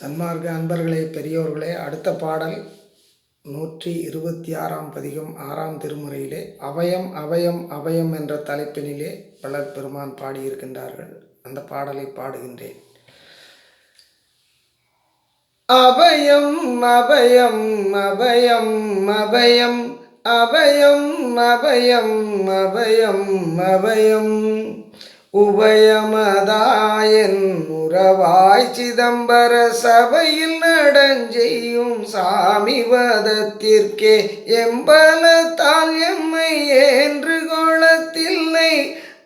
சன்மார்க்க அன்பர்களே பெரியோர்களே அடுத்த பாடல் நூற்றி இருபத்தி ஆறாம் பதிகம் ஆறாம் திருமுறையிலே அவயம் அவயம் அவயம் என்ற தலைப்பினிலே பலர் பெருமான் பாடியிருக்கின்றார்கள். அந்த பாடலை பாடுகின்றேன். அபயம் அபயம் அபயம் அபயம் அபயம் அபயம் அபயம் அபயம் உபயமதாயன் உறவாய் சிதம்பர சபையில் நடஞ்செய்யும் சாமி வதத்திற்கே எம்பலத்தால் எம்மை என்று கோலத்தில்லை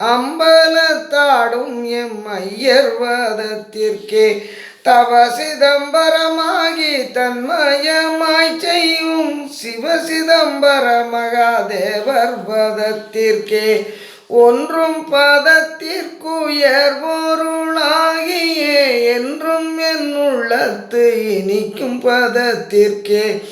அம்பலத்தாடும் எம் ஐயர் வதத்திற்கே தவ சிதம்பரமாகி தன்மயமாய் செய்யும் சிவ சிதம்பர மகாதேவர் பதத்திற்கே ஒன்றும் பதத்திற்குயர்வோருளாகியே என்றும் என் உள்ளத்து இனிக்கும் பதத்திற்கே.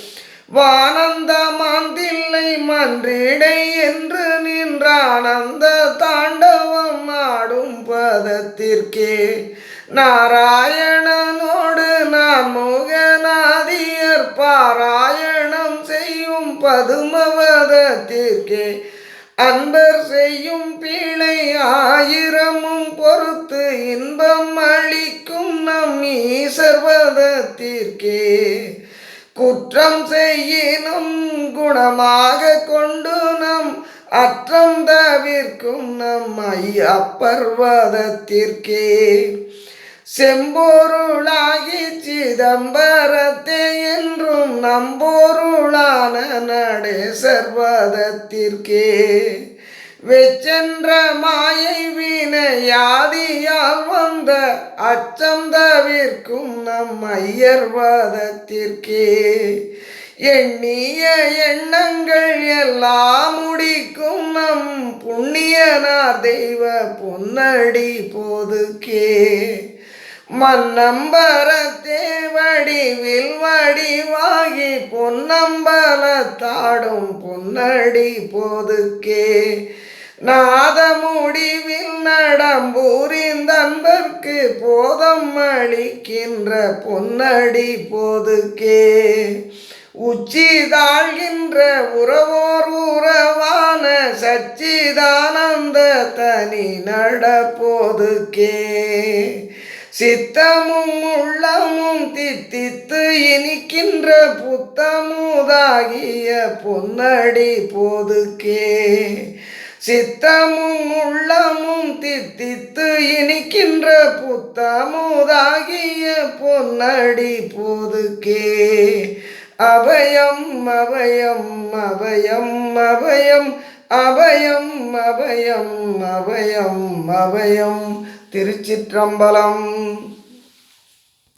வானந்த மாந்தில்லை மன்றிடை என்று நின்றானந்த தாண்டவம் ஆடும் பதத்திற்கே. நாராயணனோடு நான் முகநாதியர் பாராயணம் செய்யும் பதுமவதத்திற்கே. அன்பர் செய்யும் பிழை ஆயிரமும் பொறுத்து இன்பம் அளிக்கும் நம் ஈசர்வதத்திற்கே. குற்றம் செய்யினும் குணமாக கொண்டு நம் அற்றம் தவிர்க்கும் நம் ஐயப்பர்வதத்திற்கே செம்பொருளாகி சிதம்பரத்தை என்றும் நம்பொருளான நடேசர்வதத்திற்கே வெச்சென்ற மாயை வினையாதியால் வந்த அச்சம் தவிர்க்கும் நம் ஐயர்வாதத்திற்கே எண்ணிய எண்ணங்கள் எல்லாம் முடிக்கும் நம் புண்ணியனார் தெய்வ பொன்னடி போதுக்கே. மன்னம்பரத்தே வடிவில் வடிவாகி பொன்னம்பலத்தாடும் பொன்னடி போதுக்கே. நாத முடிவில் நடம்பூரிந்தன்பர்க்கு போதம் அளிக்கின்ற பொன்னடி போதுக்கே. உச்சி தாழ்கின்ற உறவோர் உறவான சச்சிதானந்த தனி நடப்போதுக்கே சித்தமும் உள்ளமும் தித்தித்து இனிக்கின்ற புத்தமுதாகிய பொன்னடி போதுக்கே. சித்தமும் உள்ளமும் தித்தித்து இனிக்கின்ற புத்தமுதாகிய பொன்னடி போதுக்கே. அபயம் அபயம் அபயம் அபயம் அபயம் அபயம் அபயம் அபயம். திருச்சிற்றம்பலம்.